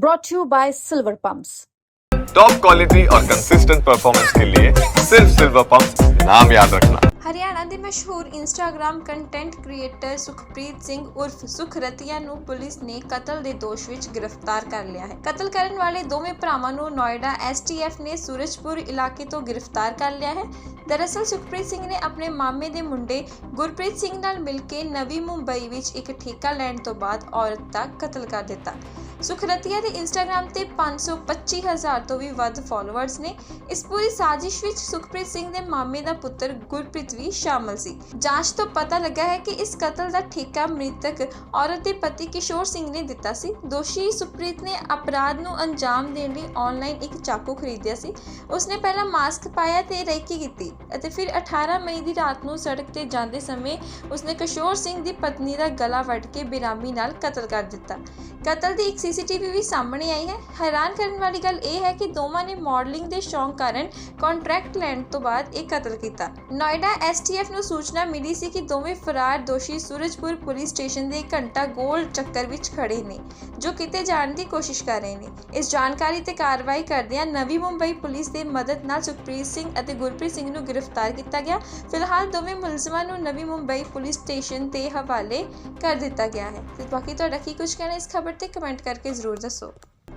brought to you by Silver Pumps. Top quality और consistent performance के लिए सिर्फ सिल्वर पंप नाम याद रखना ਹਰਿਆਣਾ ਦੇ ਮਸ਼ਹੂਰ Instagram content creator Sukhpreet Singh ਉਰਫ ਸੁਖਰਤੀਆ ਨੂੰ ਪੁਲਿਸ ਨੇ ਕਤਲ ਦੇ ਦੋਸ਼ ਵਿੱਚ ਗ੍ਰਿਫਤਾਰ ਕਰ ਲਿਆ ਹੈ ਕਤਲ ਕਰਨ ਵਾਲੇ ਦੋਵੇਂ ਭਰਾਵਾਂ ਨੂੰ ਨੋਇਡਾ ਐਸਟੀਐਫ ਨੇ ਸੂਰਜਪੁਰ ਇਲਾਕੇ ਤੋਂ ਗ੍ਰਿਫਤਾਰ ਕਰ ਲਿਆ ਹੈ ਦਰਅਸਲ ਸੁਖਪ੍ਰੀਤ ਸਿੰਘ ਨੇ ਆਪਣੇ ਮਾਮੇ ਦੇ ਮੁੰਡੇ ਗੁਰਪ੍ਰੀਤ ਸਿੰਘ ਨਾਲ ਮਿਲ ਕੇ ਨਵੀਂ ਮੁੰਬਈ ਵਿੱਚ ਇੱਕ ਠੇਕਾ ਲੈਣ ਤੋਂ ਬਾਅਦ ਔਰਤ ਦਾ ਕਤਲ ਕਰ ਦਿੱਤਾ ਸੁਖਰਤੀਆ ਦੇ ਇੰਸਟਾਗ੍ਰam ਤੇ 525000 ਤੋਂ ਵੀ ਵੱਧ ਫਾਲੋਅਰਸ ਨੇ। ਇਸ ਪੂਰੀ ਸਾਜ਼ਿਸ਼ ਵਿੱਚ ਸੁਖਪ੍ਰੀਤ ਸਿੰਘ ਦੇ ਮਾਮੇ ਦਾ ਪੁੱਤਰ ਗੁਰਪ੍ਰੀਤ ਵੀ ਸ਼ਾਮਲ ਸੀ। ਜਾਂਚ ਤੋਂ ਪਤਾ ਲੱਗਾ ਹੈ ਕਿ ਇਸ ਕਤਲ ਦਾ ਠੇਕਾ ਮ੍ਰਿਤਕ ਔਰਤ ਦੇ ਪਤੀ ਕਿਸ਼ੋਰ ਸਿੰਘ ਨੇ ਦਿੱਤਾ ਸੀ। ਦੋਸ਼ੀ ਸੁਖਪ੍ਰੀਤ ਨੇ ਅਪਰਾਧ ਨੂੰ ਅੰਜਾਮ ਦੇਣ ਲਈ ਆਨਲਾਈਨ ਇੱਕ ਚਾਕੂ ਖਰੀਦਿਆ ਸੀ। ਉਸਨੇ ਪਹਿਲਾਂ ਮਾਸਕ ਪਾਇਆ ਤੇ ਰੇਕੀ ਕੀਤੀ ਅਤੇ ਫਿਰ 18 ਮਈ ਦੀ ਰਾਤ ਨੂੰ ਸੜਕ ਤੇ ਜਾਂਦੇ ਸਮੇਂ ਉਸਨੇ ਕਿਸ਼ੋਰ ਸਿੰਘ ਦੀ ਪਤਨੀ ਦਾ ਗਲਾ ਵੱਢ ਕੇ ਬੇਰਾਮੀ ਨਾਲ ਕਤਲ ਕਰ ਦਿੱਤਾ। ਕਤਲ ਦੀ ਇੱਕ ਸੀਸੀਟੀਵੀ ਵੀ ਸਾਹਮਣੇ ਆਈ ਹੈ। ਹੈਰਾਨ ਕਰਨ ਵਾਲੀ ਗੱਲ ਇਹ ਹੈ ਕਿ ਦੋਵਾਂ ਨੇ ਮਾਡਲਿੰਗ ਦੇ ਸ਼ੌਂਕ ਕਾਰਨ ਕੰਟਰੈਕਟ ਲੈਣ ਤੋਂ ਬਾਅਦ ਇਹ ਕਤਲ ਕੀਤਾ। ਨੋਇਡਾ ਐਸਟੀਐਫ ਨੂੰ ਸੂਚਨਾ ਮਿਲੀ ਸੀ ਕਿ ਦੋਵੇਂ ਫਰਾਰ ਦੋਸ਼ੀ ਸੂਰਜਪੁਰ ਪੁਲਿਸ ਸਟੇਸ਼ਨ ਦੇ ਘੰਟਾ ਗੋਲ ਚੱਕਰ ਵਿੱਚ ਖੜੇ ਨੇ, ਜੋ ਕਿਤੇ ਜਾਣ ਦੀ ਕੋਸ਼ਿਸ਼ ਕਰ ਰਹੇ ਨੇ। ਇਸ ਜਾਣਕਾਰੀ ਤੇ ਕਾਰਵਾਈ ਕਰਦਿਆਂ ਨਵੀਂ ਮੁੰਬਈ ਪੁਲਿਸ ਦੇ ਮਦਦ ਨਾਲ ਸੁਖਪ੍ਰੀਤ ਸਿੰਘ ਅਤੇ ਗੁਰਪ੍ਰੀਤ ਸਿੰਘ ਨੂੰ ਗ੍ਰਿਫਤਾਰ ਕੀਤਾ ਗਿਆ। ਫਿਲਹਾਲ ਦੋਵੇਂ ਮੁਲਜ਼ਮਾਂ ਨੂੰ ਨਵੀਂ ਮੁੰਬਈ ਪੁਲਿਸ ਸਟੇਸ਼ਨ ਤੇ ਹਵਾਲੇ ਕਰ ਦਿੱਤਾ ਗਿਆ ਹੈ। ਤੇ ਬਾਕੀ ਤੁਹਾਡਾ ਕੀ ਕੁਝ ਕਹਿਣਾ ਇਸ ਖਬਰ ਤੇ ਕਮੈਂਟ ਕਰਕੇ ਜ਼ਰੂਰ ਦੱਸੋ।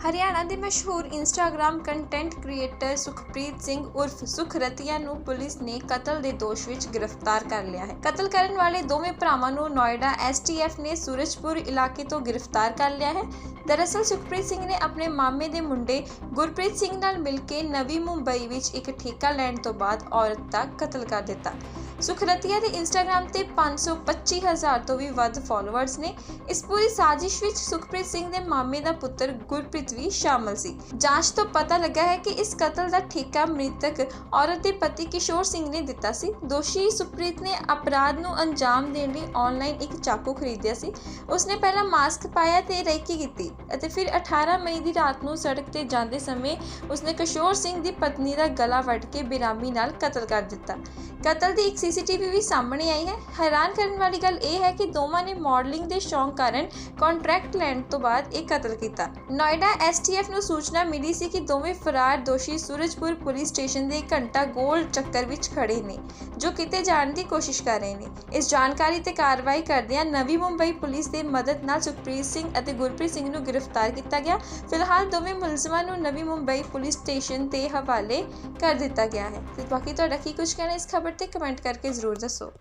ਹਰਿਆਣਾ ਦੇ ਮਸ਼ਹੂਰ Instagram content creator Sukhpreet Singh ਉਰਫ ਸੁਖਰਤੀਆ ਨੂੰ ਪੁਲਿਸ ਨੇ ਕਤਲ ਦੇ ਦੋਸ਼ ਵਿੱਚ ਗ੍ਰਿਫਤਾਰ ਕਰ ਲਿਆ ਹੈ। ਕਤਲ ਕਰਨ ਵਾਲੇ ਦੋਵੇਂ ਭਰਾਵਾਂ ਨੂੰ ਨੋਇਡਾ ਐਸਟੀਐਫ ਨੇ ਸੂਰਜਪੁਰ ਇਲਾਕੇ ਤੋਂ ਗ੍ਰਿਫਤਾਰ ਕਰ ਲਿਆ ਹੈ। ਦਰਅਸਲ ਸੁਖਪ੍ਰੀਤ ਸਿੰਘ ਨੇ ਆਪਣੇ ਮਾਮੇ ਦੇ ਮੁੰਡੇ ਗੁਰਪ੍ਰੀਤ ਸਿੰਘ ਨਾਲ ਮਿਲ ਕੇ ਨਵੀਂ ਮੁੰਬਈ ਵਿੱਚ ਇੱਕ ਠੇਕਾ ਲੈਣ ਤੋਂ ਬਾਅਦ ਔਰਤ ਦਾ ਕਤਲ ਕਰ ਦਿੱਤਾ। ਸੁਖਰਤੀਆ ਦੇ ਇੰਸਟਾਗ੍ਰam ਤੇ 525000 ਤੋਂ ਵੀ ਵੱਧ ਫਾਲੋਅਰਸ ਨੇ। ਇਸ ਪੂਰੀ ਸਾਜ਼ਿਸ਼ ਵਿੱਚ ਸੁਖਪ੍ਰੀਤ ਸਿੰਘ ਦੇ ਮਾਮੇ ਦਾ ਪੁੱਤਰ ਗੁਰਪ੍ਰੀਤ ਵੀ ਸ਼ਾਮਲ ਸੀ। ਜਾਂਚ ਤੋਂ ਪਤਾ ਲੱਗਾ ਹੈ ਕਿ ਇਸ ਕਤਲ ਦਾ ਠੇਕਾ ਮ੍ਰਿਤਕ ਔਰਤ ਦੇ ਪਤੀ ਕਿਸ਼ੋਰ ਸਿੰਘ ਨੇ ਦਿੱਤਾ ਸੀ। ਦੋਸ਼ੀ ਸੁਖਪ੍ਰੀਤ ਨੇ ਅਪਰਾਧ ਨੂੰ ਅੰਜਾਮ ਦੇਣ ਲਈ ਆਨਲਾਈਨ ਇੱਕ ਚਾਕੂ ਖਰੀਦਿਆ ਸੀ। ਉਸਨੇ ਪਹਿਲਾਂ ਮਾਸਕ ਪਾਇਆ ਤੇ ਰੇਕੀ ਕੀਤੀ। ਅਤੇ ਫਿਰ 18 ਮਈ ਦੀ ਰਾਤ ਨੂੰ ਸੜਕ ਤੇ ਜਾਂਦੇ ਸਮੇਂ ਉਸਨੇ ਕਿਸ਼ੋਰ ਸਿੰਘ ਦੀ ਪਤਨੀ ਦਾ ਗਲਾ ਵੱਢ ਕੇ ਬੇਰਾਮੀ ਨਾਲ ਕਤਲ ਕਰ ਦਿੱਤਾ। ਕਤਲ ਦੀ ਇੱਕ ਸੀਸੀਟੀਵੀ ਵੀ ਸਾਹਮਣੇ ਆਈ ਹੈ। ਹੈਰਾਨ ਕਰਨ ਵਾਲੀ ਗੱਲ ਇਹ ਹੈ ਕਿ ਦੋਵਾਂ ਨੇ ਮਾਡਲਿੰਗ ਦੇ ਸ਼ੌਂਕ ਕਾਰਨ ਕੰਟਰੈਕਟ ਲੈਣ ਤੋਂ ਬਾਅਦ ਇਹ ਕਤਲ ਕੀਤਾ। ਨੋਇਡਾ ਐਸਟੀਐਫ ਨੂੰ ਸੂਚਨਾ ਮਿਲੀ ਸੀ ਕਿ ਦੋਵੇਂ ਫਰਾਰ ਦੋਸ਼ੀ ਸੂਰਜਪੁਰ ਪੁਲਿਸ ਸਟੇਸ਼ਨ ਦੇ ਘੰਟਾ ਗੋਲ ਚੱਕਰ ਵਿੱਚ ਖੜੇ ਨੇ, ਜੋ ਕਿਤੇ ਜਾਣ ਦੀ ਕੋਸ਼ਿਸ਼ ਕਰ ਰਹੇ ਨੇ। ਇਸ ਜਾਣਕਾਰੀ ਤੇ ਕਾਰਵਾਈ ਕਰਦਿਆਂ ਨਵੀਂ ਮੁੰਬਈ ਪੁਲਿਸ ਦੇ ਮਦਦ ਨਾਲ ਸੁਖਪ੍ਰੀਤ ਸਿੰਘ ਅਤੇ ਗੁਰਪ੍ਰੀਤ ਸਿੰਘ ਨੂੰ ਗ੍ਰਿਫਤਾਰ ਕੀਤਾ ਗਿਆ। ਫਿਲਹਾਲ ਦੋਵੇਂ ਮੁਲਜ਼ਮਾਂ ਨੂੰ ਨਵੀਂ ਮੁੰਬਈ ਪੁਲਿਸ ਸਟੇਸ਼ਨ ਤੇ ਹਵਾਲੇ ਕਰ ਦਿੱਤਾ ਗਿਆ ਹੈ। ਤੇ ਬਾਕੀ ਤੁਹਾਡਾ ਕੀ ਕੁਝ ਕਹਿਣਾ ਇਸ ਖਬਰ ਤੇ ਕਮੈਂਟ ਕਰਕੇ ਜ਼ਰੂਰ ਦੱਸੋ।